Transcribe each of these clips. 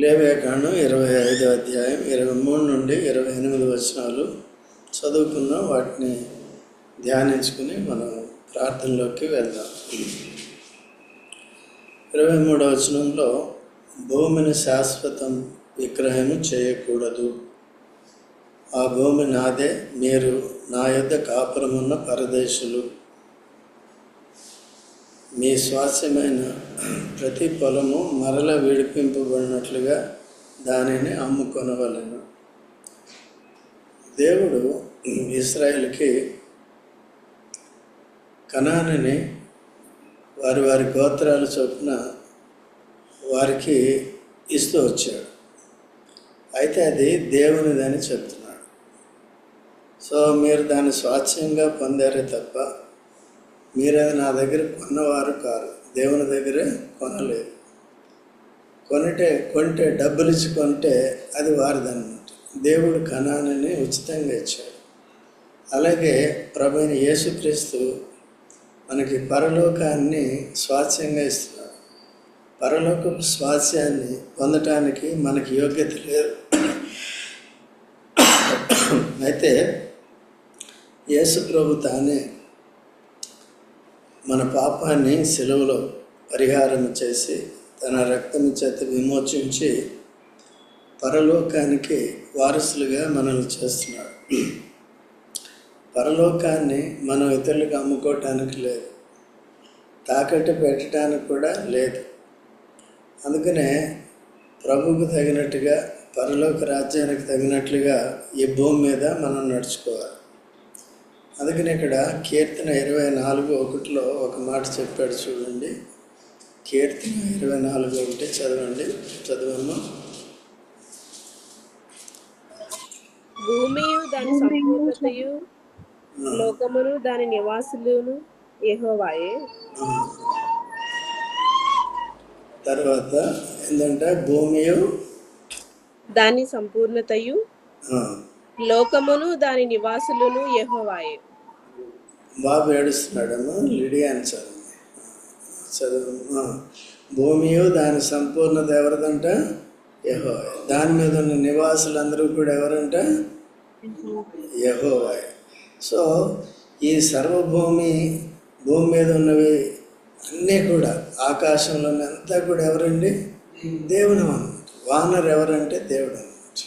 లేవేకాండం ఇరవై ఐదో అధ్యాయం ఇరవై మూడు నుండి ఇరవై ఎనిమిది వచనాలు చదువుకున్నాం వాటిని ధ్యానించుకుని మనం ప్రార్థనలోకి వెళ్దాం. ఇరవై మూడవ వచనంలో భూమిని శాశ్వతం విగ్రహము చేయకూడదు. ఆ భూమి నాదే మీరు నా యొద్ద కాపురమున్న పరదేశులు. మీ స్వాస్యమైన ప్రతి పొలము మరల విడిపింపబడినట్లుగా దానిని అమ్ముకొనవలను. దేవుడు ఇస్రాయిల్కి కణానిని వారి వారి గోత్రాల చొప్పున వారికి ఇస్తూ వచ్చాడు. అయితే అది దేవునిదని చెప్తున్నాడు. సో మీరు దాన్ని స్వాచ్ఛంగా పొందారే తప్ప మీరు అది నా దగ్గర కొన్నవారు కారు. దేవుని దగ్గరే కొనలేదు. కొనటే కొంటే డబ్బులు ఇచ్చి కొంటే అది వారిదన్నమాట. దేవుడు కణాన్ని ఉచితంగా ఇచ్చాడు. అలాగే ప్రభుని యేసుక్రీస్తు మనకి పరలోకాన్ని స్వాస్యంగా ఇస్తున్నాడు. పరలోకపు స్వాస్యాన్ని పొందటానికి మనకి యోగ్యత లేదు. అయితే యేసు ప్రభు తానే మన పాపాన్ని సెలవులో పరిహారం చేసి తన రక్తం చేత విమోచించి పరలోకానికి వారసులుగా మనల్ని చేస్తున్నాడు. పరలోకాన్ని మనం ఇతరులకు అమ్ముకోవటానికి లేదు. తాకట్టు పెట్టడానికి కూడా లేదు. అందుకనే ప్రభుకు తగినట్టుగా పరలోక రాజ్యానికి తగినట్లుగా ఈ భూమి మీద మనం నడుచుకోవాలి. అందుకని ఇక్కడ కీర్తన ఇరవై నాలుగు ఒకటిలో ఒక మాట చెప్పాడు చూడండి. కీర్తన ఇరవై నాలుగు ఒకటి చదవండి. చదవమ్మా. భూమియు దాని సంపూర్ణతయు లోకమును దాని నివాసులను యెహోవాయే. ఆ. తర్వాత ఏంటంటే భూమియు దాని సంపూర్ణతయు లోకమును దాని నివాసులను యెహోవాయే. బాబు ఏడుస్తున్నాడమ్మా లిడియా అని చదువు. చదువు ఆ. భూమియు దాని సంపూర్ణత ఎవరిదంట యహో దాని మీద ఉన్న నివాసులందరూ కూడా ఎవరంట? యహోవాయ్ సో ఈ సర్వభూమి భూమి మీద ఉన్నవి అన్నీ కూడా ఆకాశంలో అంతా కూడా ఎవరండి? దేవుని అన్నమాట. వానర్ ఎవరంటే దేవుడు అన్నమాట.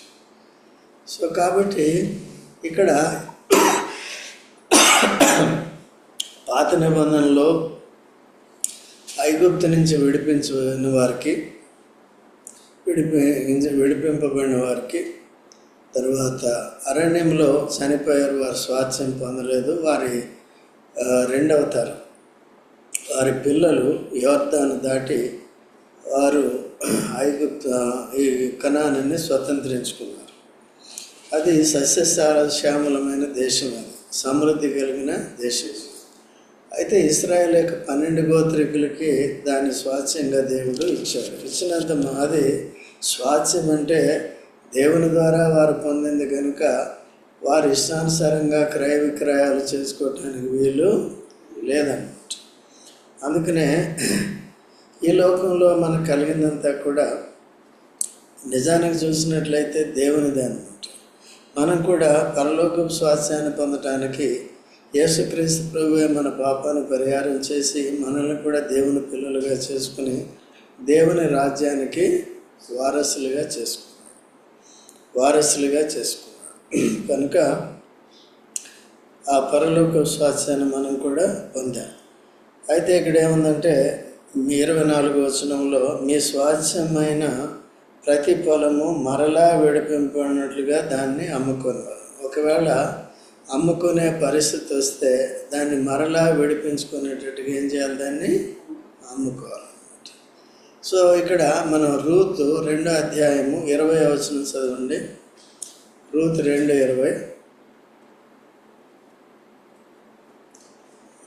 సో కాబట్టి ఇక్కడ పాత నిబంధనలో ఐగుప్తు నుంచి విడిపించిన వారికి విడిపి విడిపింపబడిన వారికి తర్వాత అరణ్యంలో చనిపోయారు వారు స్వాస్థ్యం పొందలేదు. వారి రెండవ తరం వారి పిల్లలు యోర్ధాను దాటి వారు ఐగుప్త ఈ కణాన్ని స్వతంత్రించుకున్నారు. అది సస్యశాల శ్యామలమైన దేశం అది. సమృద్ధి కలిగిన దేశం అయితే ఇస్రాయల్ యొక్క పన్నెండు గోత్రికులకి దాన్ని స్వాచ్యంగా దేవుడు ఇచ్చాడు. ఇచ్చినంత అది స్వాచ్యం అంటే దేవుని ద్వారా వారు పొందింది కనుక వారి ఇష్టానుసారంగా క్రయ విక్రయాలు చేసుకోవటానికి వీలు లేదన్నమాట. అందుకనే ఈ లోకంలో మనకు కలిగిందంతా కూడా నిజానికి చూసినట్లయితే దేవునిదే అనమాట మనం కూడా పరలోకపు స్వాస్థ్యాన్ని పొందటానికి యేసుక్రీస్తు ప్రభువే మన పాపాన్ని పరిహారం చేసి మనల్ని కూడా దేవుని పిల్లలుగా చేసుకుని దేవుని రాజ్యానికి వారసులుగా చేసుకున్నాడు. వారసులుగా చేసుకున్నాడు. కనుక ఆ పరలోక స్వాస్థ్యాన్ని మనం కూడా పొందాం. అయితే ఇక్కడ ఏముందంటే మీ ఇరవై నాలుగు వచనంలో మీ స్వాస్థ్యమైన ప్రతి పొలము మరలా విడిపింపడినట్లుగా దాన్ని అమ్ముకునేవారు ఒకవేళ అమ్ముకునే పరిస్థితి వస్తే దాన్ని మరలా విడిపించుకునేటట్టుగా ఏం చేయాలి దాన్ని? అమ్ముకోవాలన్నమాట. సో ఇక్కడ మనం రూత్ రెండో అధ్యాయము ఇరవై వచనం చదవండి. రూత్ రెండు ఇరవై.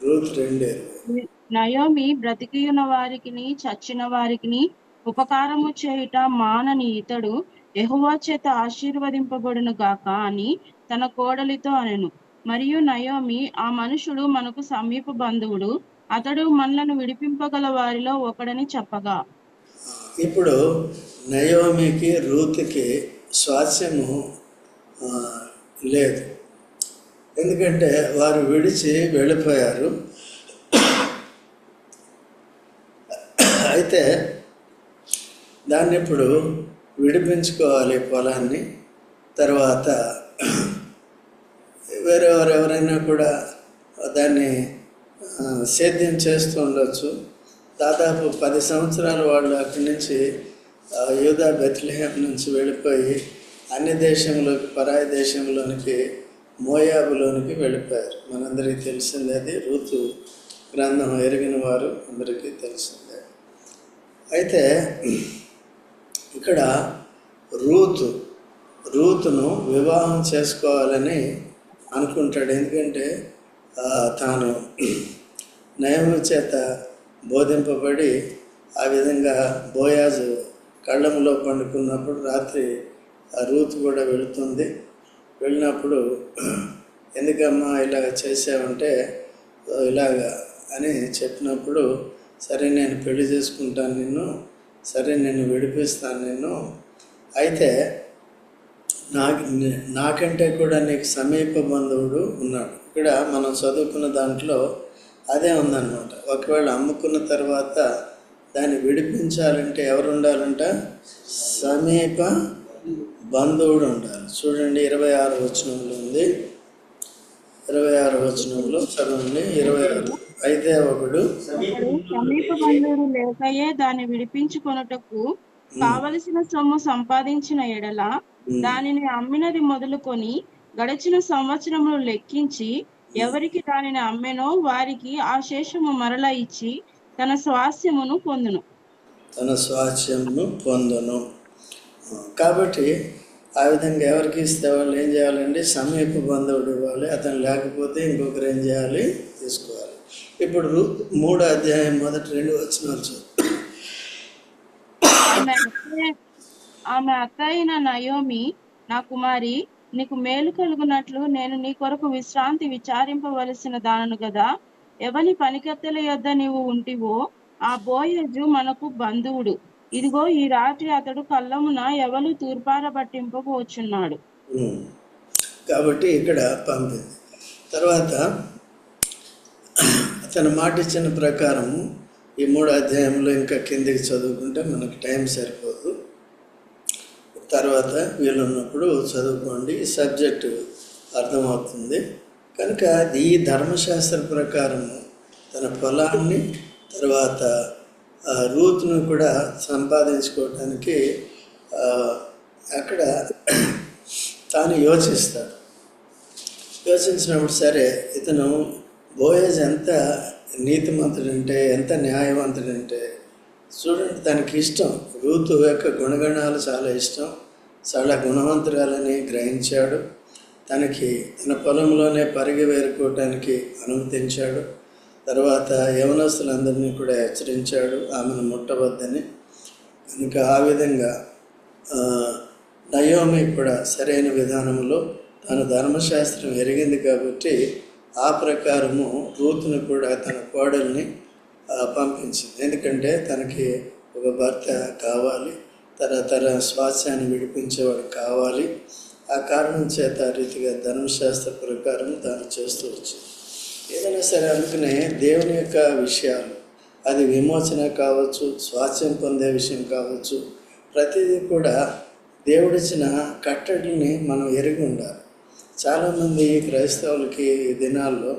రూత్ రెండు ఇరవై. నయోమి బ్రతికియున్న వారికిని చచ్చిన వారికిని ఉపకారము చేయుట మానని ఇతడు ఎహువా చేత ఆశీర్వదింపబడును గాక అని తన కోడలితో అనెను. మరియు నయోమి ఆ మనుషుడు మనకు సమీప బంధువుడు. అతడు మనలను విడిపింపగల వారిలో ఒకడని చెప్పగా. ఇప్పుడు నయోమికి రూత్కి స్వాస్యము లేదు. ఎందుకంటే వారు విడిచి వెళ్ళిపోయారు. అయితే దాన్ని ఇప్పుడు విడిపించుకోవాలి పొలాన్ని. తర్వాత ఎవరెవరైనా ఎవరైనా కూడా దాన్ని సేద్యం చేస్తూ ఉండొచ్చు. దాదాపు పది సంవత్సరాలు వాళ్ళు అక్కడి నుంచి యూదా బెత్లహేం నుంచి వెళ్ళిపోయి అన్ని దేశంలోకి పరాయి దేశంలోనికి మోయాబులోనికి వెళ్ళిపోయారు. మనందరికీ తెలిసిందే అది. ఋతు గ్రంథం ఎరిగిన వారు అందరికీ తెలిసిందే. అయితే ఇక్కడ రూతు రూతును వివాహం చేసుకోవాలని అనుకుంటాడు. ఎందుకంటే తాను నయం చేత బోధింపబడి ఆ విధంగా బోయాజు కళ్ళంలో పండుకున్నప్పుడు రాత్రి ఆ రూత్ కూడా వెళుతుంది. వెళ్ళినప్పుడు ఎందుకమ్మా ఇలాగ చేసావంటే ఇలాగ అని చెప్పినప్పుడు సరే నేను పెళ్ళి చేసుకుంటాను నిన్ను సరే నేను విడిపిస్తాను నిన్ను. అయితే నాకు నాకంటే కూడా నీకు సమీప బంధువుడు ఉన్నాడు. ఇక్కడ మనం చదువుకున్న దాంట్లో అదే ఉందన్నమాట. ఒకవేళ అమ్ముకున్న తర్వాత దాన్ని విడిపించాలంటే ఎవరు ఉండాలంట సమీప బంధువుడు ఉండాలి. చూడండి ఇరవై ఆరు వచనంలో ఉంది. ఇరవై ఆరు వచనంలో చదవండి. ఇరవై ఆరు. అయితే ఒకడు సమీప బంధువులు లేకయే దాన్ని విడిపించుకొనుటకు కావలసిన సొమ్ము సంపాదించిన ఎడల దానిని అమ్మినది మొదలుకొని గడిచిన సంవత్సరములు లెక్కించి ఎవరికి దానిని అమ్మెనో వారికి ఆ శేషము మరల ఇచ్చి తన స్వాస్యమును పొందును. తన స్వాస్థ్యమును పొందును. కాబట్టి ఆ విధంగా ఎవరికి ఇస్తే వాళ్ళు ఏం చేయాలండి? సమీప బంధువుడు ఇవ్వాలి అతను లేకపోతే ఇంకొకరు ఏం చేయాలి? తీసుకోవాలి. ఇప్పుడు మూడో అధ్యాయం మొదటి రెండు వచ్చిన ఆమె అత్త- అయిన నయోమి నా కుమారి నీకు మేలు కలుగునట్లు నేను నీ కొరకు విశ్రాంతి విచారింపవలసిన దానను కదా ఎవని పనికత్తెల యొద్ద నీవు ఉంటివో ఆ బోయజు మనకు బంధువుడు. ఇదిగో ఈ రాత్రి అతడు కళ్ళమున ఎవరు తూర్పార పట్టింపబోచున్నాడు కాబట్టి ఇక్కడ పంపింది తర్వాత అతను మాట ఇచ్చిన ప్రకారం ఈ మూడు అధ్యాయంలో ఇంకా కిందికి చదువుకుంటే మనకు టైం సరిపోదు. తర్వాత వీలున్నప్పుడు చదువుకోండి సబ్జెక్టు అర్థమవుతుంది. కనుక ఈ ధర్మశాస్త్ర ప్రకారము తన పొలాన్ని తర్వాత ఆ, రూత్ను కూడా సంపాదించుకోవటానికి అక్కడ తాను యోచిస్తాడు. యోచించినప్పుడు సరే ఇతను బోయేజ్ ఎంత నీతిమంతుడంటే ఎంత న్యాయవంతుడంటే చూడండి తనకి ఇష్టం. రూతు యొక్క గుణగణాలు చాలా ఇష్టం. చాలా గుణవంతురాలని గ్రహించాడు. తనకి తన పొలంలోనే పరిగి వేరుకోవటానికి అనుమతించాడు. తర్వాత యవనస్తులందరినీ కూడా హెచ్చరించాడు. ఆమెను ముట్టవద్దని. కనుక ఆ విధంగా నయోమి కూడా సరైన విధానంలో తన ధర్మశాస్త్రం ఎరిగింది కాబట్టి ఆ ప్రకారము రూతును కూడా తన కోడల్ని పంపించింది. ఎందుకంటే తనకి ఒక భర్త కావాలి. తరతర స్వాస్యాన్ని విడిపించేవాడు కావాలి. ఆ కారణం చేత రీతిగా ధర్మశాస్త్ర ప్రకారం దాన్ని చేస్తూ వచ్చింది. ఏదైనా సరే అందుకనే దేవుని యొక్క విషయాలు అది విమోచన కావచ్చు స్వాస్థ్యం పొందే విషయం కావచ్చు ప్రతిదీ కూడా దేవుడిచ్చిన కట్టడిని మనం ఎరిగి ఉండాలి. చాలామంది క్రైస్తవులకి ఈ దినాల్లో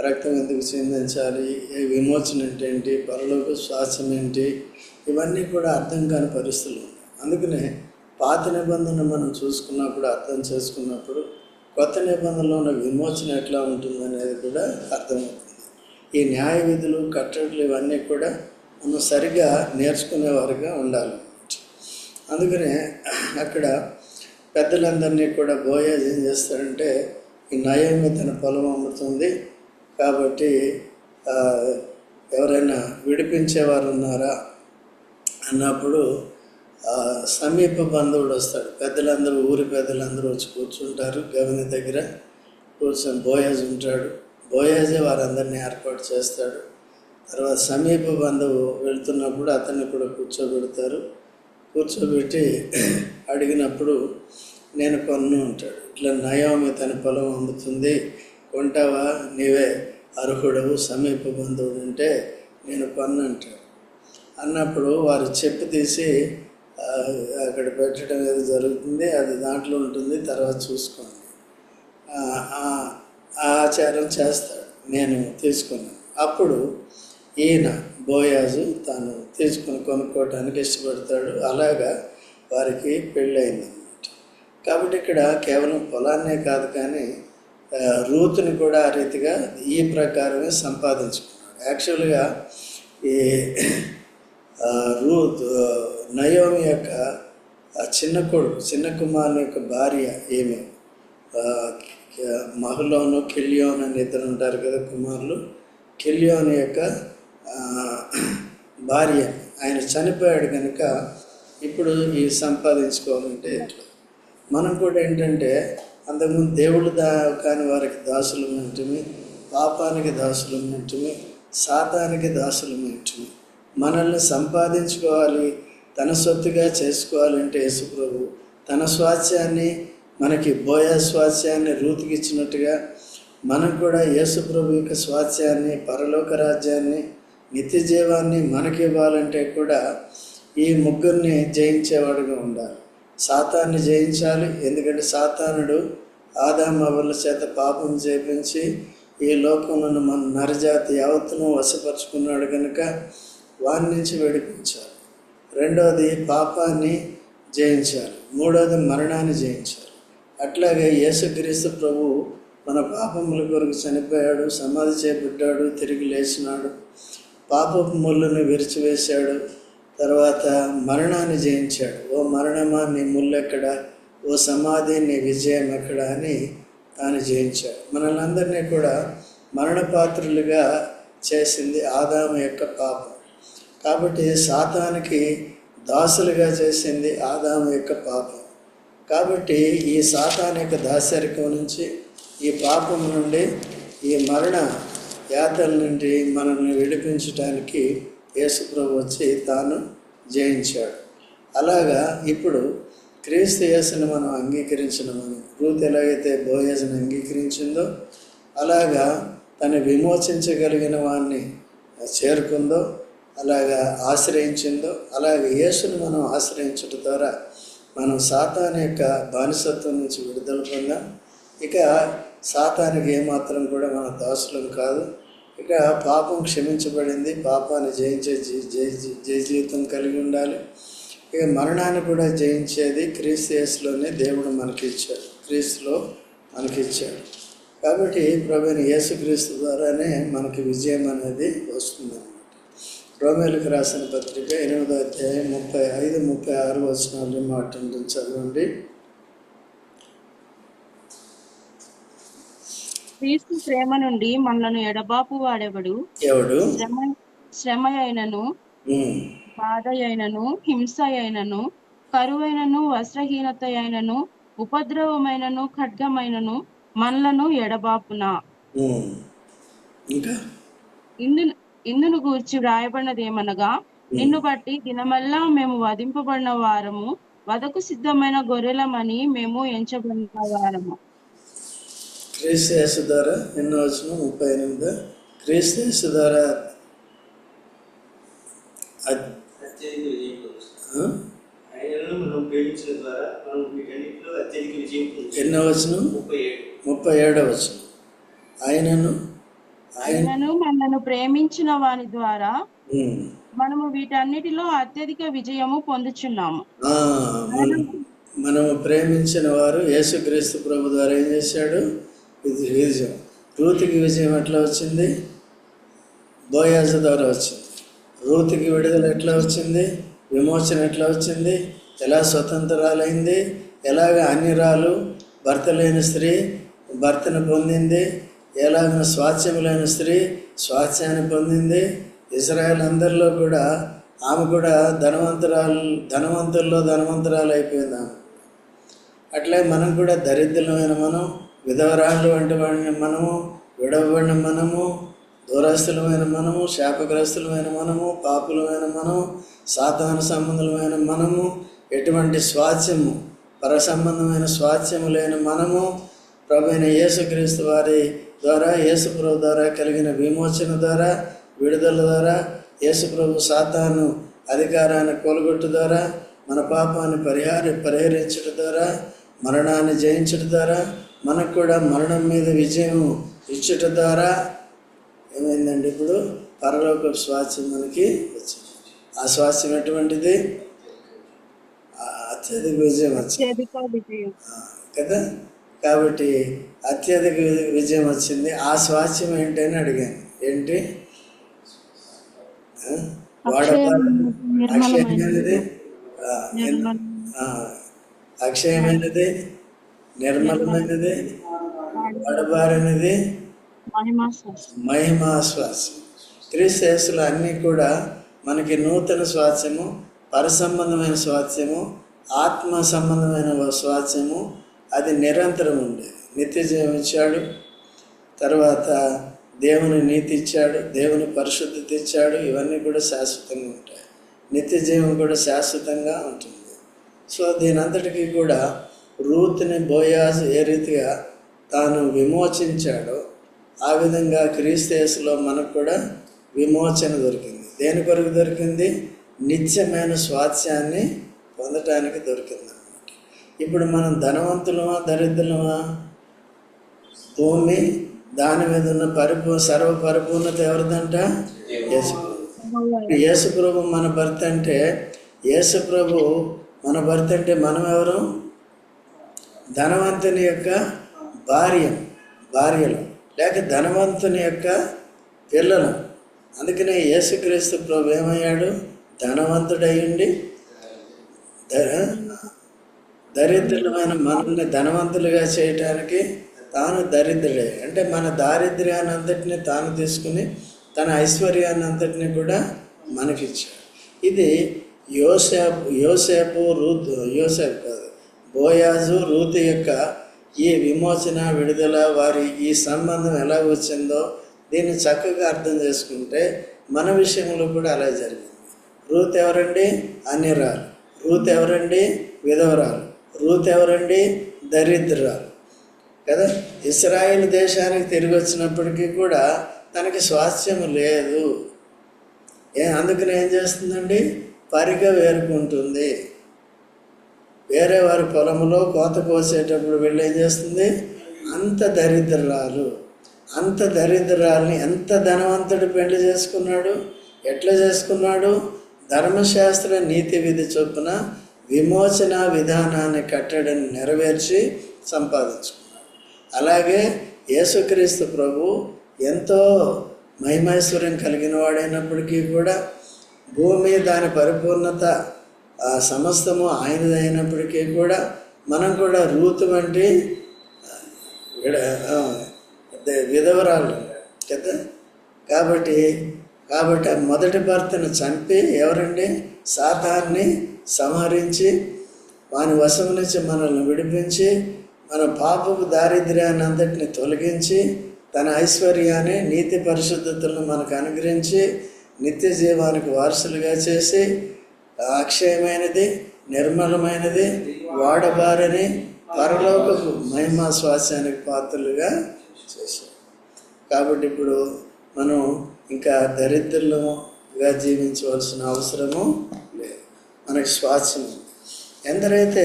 రక్తం ఎందుకు చిందించాలి? ఏ విమోచన అంటే ఏంటి? పరలోక స్వాస్యం ఏంటి? ఇవన్నీ కూడా అర్థం కాని పరిస్థితులు అందుకనే పాత నిబంధన మనం చూసుకున్నప్పుడు అర్థం చేసుకున్నప్పుడు కొత్త నిబంధనలో ఉన్న విమోచన ఎట్లా ఉంటుందనేది కూడా అర్థమవుతుంది. ఈ న్యాయ విధులు కట్టడలు ఇవన్నీ కూడా మనం సరిగా నేర్చుకునేవారుగా ఉండాలి. అందుకనే అక్కడ పెద్దలందరినీ కూడా బోయాజ్ ఏం చేస్తారంటే ఈ నయమి తన పొలం అమ్ముతుంది. కాబట్టి ఎవరైనా విడిపించేవారు ఉన్నారా అన్నప్పుడు సమీప బంధువుడు వస్తాడు. పెద్దలందరూ ఊరి పెద్దలందరూ వచ్చి కూర్చుంటారు. గవిని దగ్గర కూర్చొని బోయాజ్ ఉంటాడు. బోయాజే వారందరినీ ఏర్పాటు చేస్తాడు. తర్వాత సమీప బంధువు వెళ్తున్నప్పుడు అతన్ని కూడా కూర్చోబెడతారు. కూర్చోబెట్టి అడిగినప్పుడు నేను కొన్ను ఉంటాడు ఇట్లా నయోమి తన పొలం అమ్ముతుంది. కొంటావా? నీవే అర్హుడవు. సమీప బంధువుడు అంటే నేను కొన్ను అంటాడు. అన్నప్పుడు వారు చెప్పు తీసి అక్కడ పెట్టడం ఏదో జరుగుతుంది అది దాంట్లో ఉంటుంది తర్వాత చూసుకోండి. ఆ, ఆచారం చేస్తాడు నేను తీసుకున్నాను. అప్పుడు ఈయన బోయాజు తాను తీసుకుని కొనుక్కోవటానికి ఇష్టపడతాడు అలాగా వారికి పెళ్ళయిందన్నమాట. కాబట్టి ఇక్కడ కేవలం పొలాన్నే కాదు కానీ రూతుని కూడా ఆ రీతిగా ఈ ప్రకారమే సంపాదించుకున్నాడు. యాక్చువల్గా ఈ రూత్ నయోమి యొక్క చిన్న కొడుకు చిన్న కుమారుని యొక్క భార్య ఏమి? మహులోను కిలియోన్ అని ఇద్దరు ఉంటారు కదా కుమారులు. కిలియోన్ యొక్క భార్య ఆయన చనిపోయాడు కనుక ఇప్పుడు ఈ సంపాదించుకోవాలంటే ఎట్లా? మనం కూడా ఏంటంటే అంతకుముందు దేవుడు దా కాని వారికి దాసులు ఉంటుంది పాపానికి దాసులు ఉంటుంది సాతానికి దాసులు ఉంటుంది మనల్ని సంపాదించుకోవాలి తన సొత్తుగా చేసుకోవాలంటే యేసుప్రభు తన స్వాస్థ్యాన్ని మనకి బోయా స్వాస్థ్యాన్ని రూతికిచ్చినట్టుగా మనం కూడా యేసుప్రభు యొక్క స్వాస్థ్యాన్ని పరలోక రాజ్యాన్ని నిత్య జీవాన్ని మనకి ఇవ్వాలంటే కూడా ఈ ముగ్గురిని జయించేవాడుగా ఉండాలి. సాతాన్ని జయించాలి. ఎందుకంటే సాతానుడు ఆదామవల చేత పాపం చేపించి ఈ లోకంలో మన నరజాతి యావత్తును వశపరుచుకున్నాడు కనుక వారి నుంచి విడిపించాలి. రెండవది పాపాన్ని జయించాలి. మూడవది మరణాన్ని జయించాలి. అట్లాగే యేసుక్రీస్తు ప్రభు మన పాపముల కొరకు చనిపోయాడు సమాధి చేపట్టాడు తిరిగి లేచినాడు పాపపు ముళ్ళును విరిచివేశాడు తర్వాత మరణాన్ని జయించాడు. ఓ మరణమా నీ ముళ్ళు ఎక్కడ ఓ సమాధి నీ విజయం ఎక్కడ? అని తాను జయించాడు. మనల్ని అందరినీ కూడా మరణపాత్రులుగా చేసింది ఆదాము యొక్క పాపం. కాబట్టి సాతానికి దాసులుగా చేసింది ఆదాము యొక్క పాపం. కాబట్టి ఈ సాతాన్ యొక్క దాసరికం నుంచి ఈ పాపం నుండి ఈ మరణ యాతల నుండి మనల్ని విడిపించడానికి యేసుప్రభు వచ్చి తాను జయించాడు. అలాగా ఇప్పుడు క్రీస్తు యేసును మనం అంగీకరించిన మనం రూత్ ఎలాగైతే బోయేజను అంగీకరించిందో అలాగా తను విమోచించగలిగిన వాడిని చేరుకుందో అలాగా ఆశ్రయించిందో అలాగే యేసును మనం ఆశ్రయించడం ద్వారా మనం సాతాన్ యొక్క బానిసత్వం నుంచి విడుదల పొందాం. ఇక సాతానికి ఏమాత్రం కూడా మన దాసులం కాదు. ఇక పాపం క్షమించబడింది. పాపాన్ని జయించే జీ- జయ జయ జీవితం కలిగి ఉండాలి. ఇక మరణాన్ని కూడా జయించేది క్రీస్తు యేసులోనే దేవుడు మనకిచ్చాడు. క్రీస్తులో మనకిచ్చాడు. కాబట్టి ప్రభుని యేసుక్రీస్తు ద్వారానే మనకి విజయం అనేది వస్తుందన్నమాట రోమేలకు రాసిన పత్రిక ఎనిమిదో అధ్యాయం ముప్పై ఐదు ముప్పై ఆరు వచనాలు మాట చదవండి. క్రీస్తు ప్రేమ నుండి మనలను ఎడబాపు వాడెవడు? ఎవడు? శ్రమ శ్రమ అయినను బాధ అయినను హింస అయినను కరువైనను వస్త్రహీనత అయినను ఉపద్రవమైనను ఖడ్గమైనను మనలను ఎడబాపునా. ఇంకా? ఇందు ఇందును గూర్చి వ్రాయబడినదేమనగా నిన్ను బట్టి దినమల్లా మేము వధింపబడిన వారము వదకు సిద్ధమైన గొర్రెలమని మేము ఎంచబడిన వారము. క్రీస్తు ఎన్నో వచ్చిన ముప్పై ఎనిమిది. క్రీస్తు పొందుతాం. ఎన్నో వచ్చిన ముప్పై ఏడు. ముప్పై ఏడో వచ్చిన ఆయనను ఆయన ఆయనను మనను ప్రేమించిన వాని ద్వారా. మనము వీటన్నిటిలో అత్యధిక విజయము పొందుచున్నాము. మనము ప్రేమించిన వారు యేసుక్రీస్తు ప్రభు ద్వారా ఏం చేశాడు? ఇది విజయం. రూతికి విజయం ఎట్లా వచ్చింది? బోయాజ ద్వారా వచ్చింది. రూతికి విడుదల ఎట్లా వచ్చింది? విమోచన ఎట్లా వచ్చింది? ఎలా స్వతంత్రాలైంది? ఎలాగ అన్యరాలు భర్త లేని స్త్రీ భర్తను పొందింది? ఎలాగ స్వాస్థ్యములైన లేని స్త్రీ స్వాస్థ్యాన్ని పొందింది. ఇజ్రాయెల్ అందరిలో కూడా ఆమె కూడా ధనవంతురాలు ధనవంతుల్లో ధనవంతురాలు అయిపోయింది ఆమె. అట్లే మనం కూడా దరిద్రమైన మనం విధవరాళ్ళు వంటి వాడిని మనము విడవబడిన మనము దూరస్తులమైన మనము శాపగ్రస్తులమైన మనము పాపులమైన మనము సాధారణ సంబంధులమైన మనము ఎటువంటి స్వాస్థ్యము పర సంబంధమైన స్వాస్థ్యము లేని మనము ప్రభు అయిన యేసుక్రీస్తు వారి ద్వారా యేసుప్రభు ద్వారా కలిగిన విమోచన ద్వారా విడుదల ద్వారా యేసుప్రభు సాతాను అధికారాన్ని కోలుగొట్టు ద్వారా మన పాపాన్ని పరిహార పరిహరించడం ద్వారా మరణాన్ని జయించడం ద్వారా మనకు కూడా మరణం మీద విజయం ఇచ్చుట ద్వారా. ఏమైందండి ఇప్పుడు? పరలోక స్వాస్థ్యం మనకి వచ్చింది. ఆ స్వాస్థ్యం ఎటువంటిది? అత్యధిక విజయం వచ్చింది. కదా? కాబట్టి అత్యధిక విజయం వచ్చింది. ఆ స్వాస్థ్యం ఏంటి? అని అడిగాను ఏంటి అక్షయమైనది అక్షయమైనది నిర్మలమైనది. వాడబారినది మహిమా స్వాస్యం క్రీస్తేసులు అన్నీ కూడా మనకి నూతన స్వాస్యము పరసంబంధమైన స్వాస్యము ఆత్మ సంబంధమైన స్వాస్యము అది నిరంతరం ఉండేది. నిత్య ఇచ్చాడు. తర్వాత దేవుని నీతి ఇచ్చాడు. దేవుని పరిశుద్ధత ఇచ్చాడు ఇవన్నీ కూడా శాశ్వతంగా ఉంటాయి. నిత్య జీవం కూడా శాశ్వతంగా ఉంటుంది. సో దీని అంతటికీ కూడా రూత్ని బోయాజ్ ఏ రీతిగా తాను విమోచించాడో ఆ విధంగా క్రీస్తేసులో మనకు కూడా విమోచన దొరికింది. దేని కొరకు దొరికింది? నిత్యమైన స్వాస్యాన్ని పొందటానికి దొరికింది. ఇప్పుడు మనం ధనవంతులమా దరిద్రులమా? భూమి దాని మీద ఉన్న పరిపూ సర్వ పరిపూర్ణత ఎవరిదంట? యేసు యేసుప్రభు మన భర్త అంటే యేసుప్రభు మన భర్త అంటే మనం ఎవరు? ధనవంతుని యొక్క భార్య భార్యలు. లేక ధనవంతుని యొక్క పిల్లలు. అందుకనే యేసుక్రీస్తు ప్రభు ఏమయ్యాడు? ధనవంతుడయ్యండి దరిద్రులమైన మనల్ని ధనవంతులుగా చేయటానికి తాను దరిద్రుడే. అంటే మన దారిద్ర్యాన్ని అంతటిని తాను తీసుకుని తన ఐశ్వర్యాన్ని అంతటిని కూడా మనకిచ్చాడు. ఇది యోసేపు యోసేపు రూత్ యోసేపు కాదు బోయాజు రూత్ యొక్క ఈ విమోచన విడుదల వారి ఈ సంబంధం ఎలా వచ్చిందో దీన్ని చక్కగా అర్థం చేసుకుంటే మన విషయంలో కూడా అలా జరిగింది. రూత్ ఎవరండి? అన్యరాలు. రూత్ ఎవరండి? విధవరాలు. రూత్ ఎవరండి దరిద్రాలు కదా? ఇస్రాయేల్ దేశానికి తిరిగి వచ్చినప్పటికీ కూడా తనకి స్వాస్థ్యం లేదు. ఏ అందుకని ఏం చేస్తుందండి? పరిగ వేరుకుంటుంది. వేరే వారి పొలంలో కోత కోసేటప్పుడు వెళ్ళి ఏం చేస్తుంది? అంత దరిద్రాలు అంత దరిద్రాలని ఎంత ధనవంతుడు పెళ్ళి చేసుకున్నాడు? ఎట్లా చేసుకున్నాడు? ధర్మశాస్త్ర నీతి విధి చొప్పున విమోచన విధానాన్ని కట్టడిని నెరవేర్చి సంపాదించుకున్నాడు. అలాగే యేసుక్రీస్తు ప్రభు ఎంతో మహిమైశ్వర్యం కలిగిన వాడైనప్పటికీ కూడా భూమి దాని పరిపూర్ణత ఆ సమస్తము ఆయనదైనప్పటికీ కూడా మనం కూడా రూతు వంటి విధవరాలు కదా? కాబట్టి కాబట్టి మొదటి భర్తను చంపి ఎవరండి? సాతాన్ని సంహరించి వాని వశం నుంచి మనల్ని విడిపించి మన పాపపు దారిద్ర్యాన్ని అంతటిని తొలగించి తన ఐశ్వర్యాన్ని నీతి పరిశుద్ధతలను మనకు అనుగ్రహించి నిత్య జీవానికి వారసులుగా చేసి అక్షయమైనది నిర్మలమైనది వాడబారని పరలోక మహిమా స్వాస్యానికి పాత్రలుగా చేశాం కాబట్టి ఇప్పుడు మనం ఇంకా దరిద్రులుగా జీవించవలసిన అవసరము లేదు మనకి స్వాస్థ్యం ఎందరైతే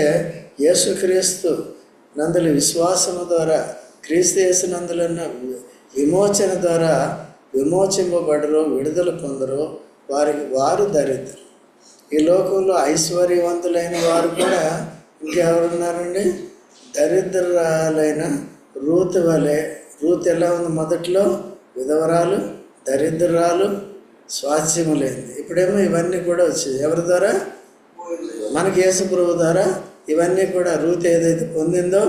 యేసుక్రీస్తు నందుల విశ్వాసము ద్వారా క్రీస్తు యేసునందులన్న విమోచన ద్వారా విమోచింపబడరో విడుదల పొందరో వారికి వారు దరిద్రులు. ఈ లోకంలో ఐశ్వర్యవంతులైన వారు కూడా ఇంకెవరున్నారండి? దరిద్రాలైన రూత్ వలె రూత్ ఎలా ఉంది మొదట్లో? విధవరాలు దరిద్రాలు స్వాస్థ్యము లేనిది. ఇప్పుడేమో ఇవన్నీ కూడా వచ్చాయి. ఎవరి ద్వారా? మనకి యేసుప్రభు ద్వారా ఇవన్నీ కూడా రూత్ ఏదైతే పొందిందో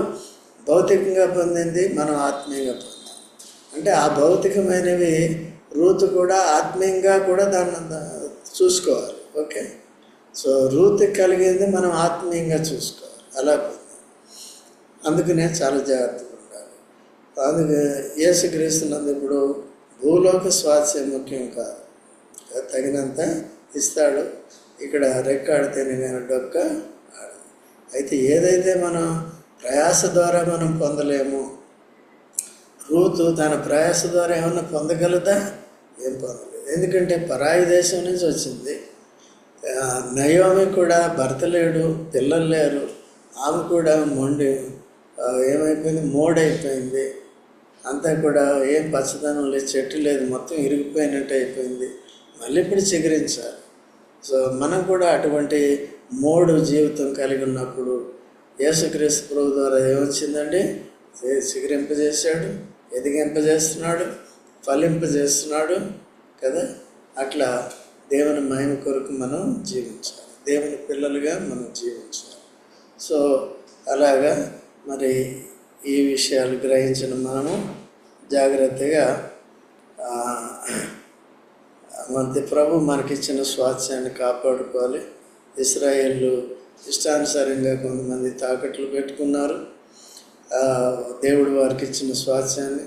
భౌతికంగా పొందింది మనం ఆత్మీయంగా పొందాం. అంటే ఆ భౌతికమైనవి రూత్ కూడా ఆత్మీయంగా కూడా దాన్ని చూసుకోవాలి. ఓకే? సో రూత్ కలిగింది మనం ఆత్మీయంగా చూసుకోవాలి. అలా పొందాం. అందుకనే చాలా జాగ్రత్తగా ఉండాలి. అందుకే యేసుక్రీస్తునందు ఇప్పుడు భూలోక స్వాస్థ్యం ముఖ్యం కాదు. తగినంత ఇస్తాడు. ఇక్కడ రెక్కాడితేనే నేను డొక్క. అయితే ఏదైతే మనం ప్రయాస ద్వారా మనం పొందలేము రూతు తన ప్రయాస ద్వారా ఏమన్నా పొందగలదా ఏం పొందలేదు. ఎందుకంటే పరాయి దేశం నుంచి వచ్చింది. నయోమి కూడా భర్త లేడు పిల్లలు లేరు ఆమె కూడా మొండి ఏమైపోయింది? మోడైపోయింది. అంతా కూడా ఏం పచ్చదనం లేదు చెట్టు లేదు మొత్తం ఇరిగిపోయినట్టు అయిపోయింది. మళ్ళీ ఇప్పుడు చిగురించాలి సో మనం కూడా అటువంటి మూడు జీవితం కలిగి ఉన్నప్పుడు యేసుక్రీస్తు ప్రభు ద్వారా ఏమొచ్చిందండి? ఏ- చిగురింపజేశాడు ఎదిగింపజేస్తున్నాడు ఫలింపజేస్తున్నాడు కదా? అట్లా దేవుని మహిమ కొరకు మనం జీవించాలి. దేవుని పిల్లలుగా మనం జీవించాలి. సో అలాగా మరి ఈ విషయాలు గ్రహించిన మనము జాగ్రత్తగా ఆ, మంది ప్రభు మనకిచ్చిన స్వాస్థ్యాన్ని కాపాడుకోవాలి. ఇస్రాయేళ్ళు ఇష్టానుసారంగా కొంతమంది తాకట్లు పెట్టుకున్నారు. దేవుడు వారికి ఇచ్చిన స్వాస్థ్యాన్ని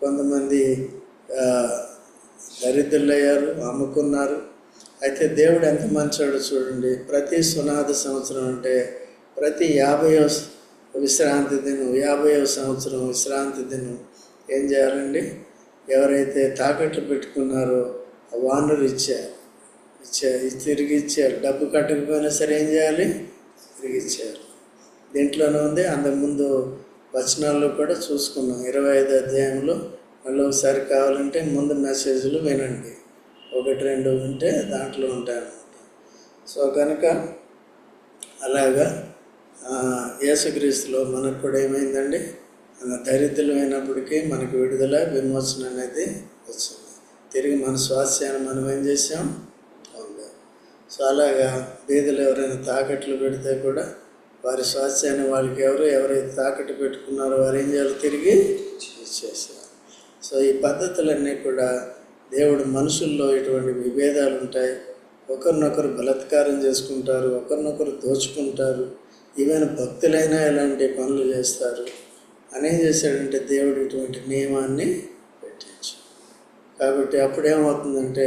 కొంతమంది దరిద్రులయ్యారు అమ్ముకున్నారు. అయితే దేవుడు ఎంత మంచాడో చూడండి. ప్రతి సునాద సంవత్సరం అంటే ప్రతి యాభైవ విశ్రాంతి దినం యాభైవ సంవత్సరం విశ్రాంతి దినం ఏం చేయాలండి? ఎవరైతే తాకట్లు పెట్టుకున్నారో వానరు ఇచ్చారు ఇచ్చారు తిరిగి ఇచ్చారు డబ్బు కట్టకపోయినా సరే ఏం చేయాలి? తిరిగి ఇచ్చారు దీంట్లోనే ఉంది. అంతకుముందు వచనాల్లో కూడా చూసుకున్నాం. ఇరవై ఐదు అధ్యాయంలో మళ్ళీ ఒకసారి కావాలంటే ముందు మెసేజ్లు వినండి. ఒకటి రెండు ఉంటే దాంట్లో ఉంటాయన్నమాట సో కనుక అలాగా యేసుక్రీస్తులో మనకు కూడా ఏమైందండి? మన దరిద్రులమైనప్పటికీ మనకు విడుదల విమోచన అనేది వచ్చింది. తిరిగి మన స్వాస్థ్యాన్ని మనం ఏం చేసాం పొందాం సో అలాగా బీదలు ఎవరైనా తాకట్లు పెడితే కూడా వారి స్వాస్థ్యాన్ని వాళ్ళకి ఎవరు ఎవరైతే తాకట్టు పెట్టుకున్నారో వారు ఏం చేయాలి తిరిగి ఇచ్చేసారు సో ఈ పద్ధతులన్నీ కూడా దేవుడు మనుషుల్లో ఇటువంటి విభేదాలు ఉంటాయి. ఒకరినొకరు బలత్కారం చేసుకుంటారు ఒకరినొకరు దోచుకుంటారు. ఈవెన్ భక్తులైనా ఇలాంటి పనులు చేస్తారు. అని ఏం చేశాడంటే దేవుడు ఇటువంటి నియమాన్ని పెట్టించు కాబట్టి అప్పుడేమవుతుందంటే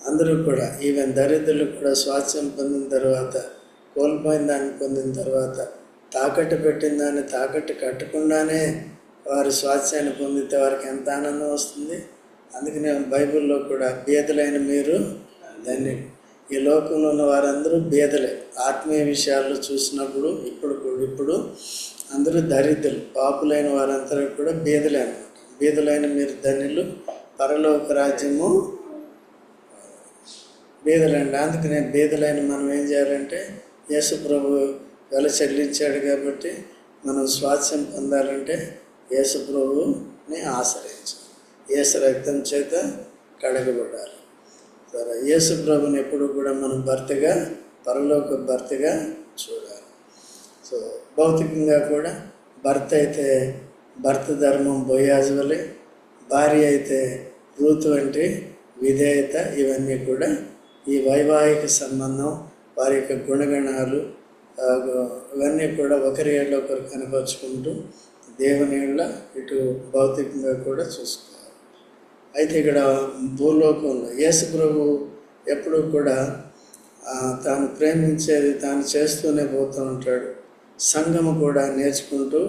అందరూ కూడా ఈవెన్ దరిద్రులు కూడా స్వాస్థ్యం పొందిన తర్వాత కోల్పోయిన దాన్ని పొందిన తర్వాత తాకట్టు పెట్టిన దాన్ని తాకట్టు కట్టకుండానే వారి స్వాస్థ్యాన్ని పొందితే వారికి ఎంత ఆనందం వస్తుంది? అందుకనే బైబిల్లో కూడా బీదలైన మీరు దాన్ని ఈ లోకంలో ఉన్న వారందరూ బీదలే. ఆత్మీయ విషయాల్లో చూసినప్పుడు ఇప్పుడు కూడా ఇప్పుడు అందరూ దరిద్రులు. పాపులైన వారందరూ కూడా బీదలే అనమాట బీదలైన మీరు ధనిలు పరలోక రాజ్యము బీదలండి అందుకనే బీదలైన మనం ఏం చేయాలంటే యేసు ప్రభు వెల చెల్లించాడు కాబట్టి మనం స్వాస్థ్యం పొందాలంటే యేసు ప్రభుని ఆశ్రయించాలి. యేసు రక్తం చేత కడగబడాలి. సరే యేసు ప్రభుని ఎప్పుడు కూడా మనం భర్తగా పరలోక భర్తగా చూడాలి. సో భౌతికంగా కూడా భర్త అయితే భర్త ధర్మం బొయ్యాజు భార్య అయితే రూతు అంటే విధేయత ఇవన్నీ కూడా ఈ వైవాహిక సంబంధం వారి యొక్క గుణగణాలు ఇవన్నీ కూడా ఒకరి ఏళ్ళ ఒకరు కనపరుచుకుంటూ దేవుని ఏళ్ళ ఇటు భౌతికంగా కూడా చూసుకోవాలి. అయితే ఇక్కడ భూలోకంలో యేసు ప్రభు ఎప్పుడూ కూడా తాను ప్రేమించేది తాను చేస్తూనే పోతూ ఉంటాడు. సంఘము కూడా నేర్చుకుంటూ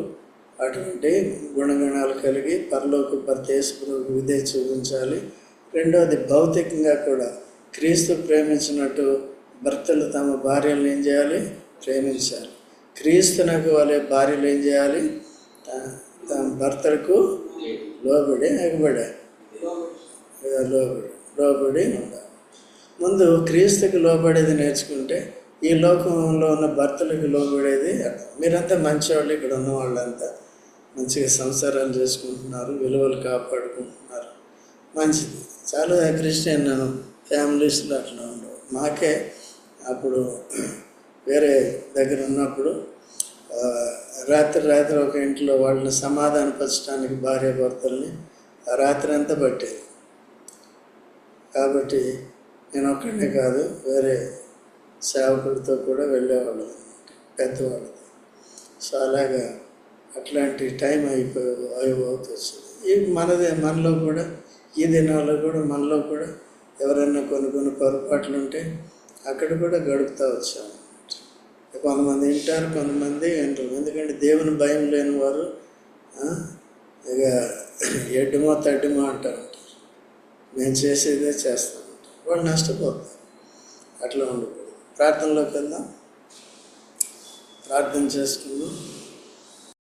అటువంటి గుణగణాలు కలిగి పరలోక భర్త విధే చూపించాలి. రెండవది భౌతికంగా కూడా క్రీస్తు ప్రేమించినట్టు భర్తలు తమ భార్యలను ఏం చేయాలి? ప్రేమించాలి. క్రీస్తునకు వాళ్ళే భార్యలు ఏం చేయాలి? తమ భర్తలకు లోబడి ఎగబడే లోబడి లోబడి ఉండాలి. ముందు క్రీస్తుకి లోబడేది నేర్చుకుంటే ఈ లోకంలో ఉన్న భర్తలకు లోబడేది మీరంతా మంచివాళ్ళు ఇక్కడ ఉన్న వాళ్ళంతా మంచిగా సంసారాలు చేసుకుంటున్నారు విలువలు కాపాడుకుంటున్నారు. మంచిది. చాలా క్రిస్టియన్ ఫ్యామిలీస్లో అట్లా ఉండవు. మాకే అప్పుడు వేరే దగ్గర ఉన్నప్పుడు రాత్రి రాత్రి ఒక ఇంట్లో వాళ్ళని సమాధానపరచడానికి భార్య భర్తల్ని రాత్రి అంతా పట్టేది. కాబట్టి నేను ఒక్కడే కాదు వేరే సేవకులతో కూడా వెళ్ళేవాళ్ళం. పెద్దవాళ్ళతో. సో అలాగా అట్లాంటి టైం అయిపో అయిపోతుంది మనదే మనలో కూడా ఈ దినాల్లో కూడా మనలో కూడా ఎవరైనా కొన్ని కొన్ని పొరపాట్లు ఉంటే అక్కడ కూడా గడుపుతూ వచ్చాము కొంతమంది వింటారు కొంతమంది వింటారు. ఎందుకంటే దేవుని భయం లేని వారు ఇక ఎడ్డుమో తడ్డుమో అంటారు. మేము చేసేదే చేస్తాం. వాళ్ళు నష్టపోతారు. అట్లా ఉండకూడదు. ప్రార్థనలోకి వెళ్దాం. ప్రార్థన చేసుకుందాం.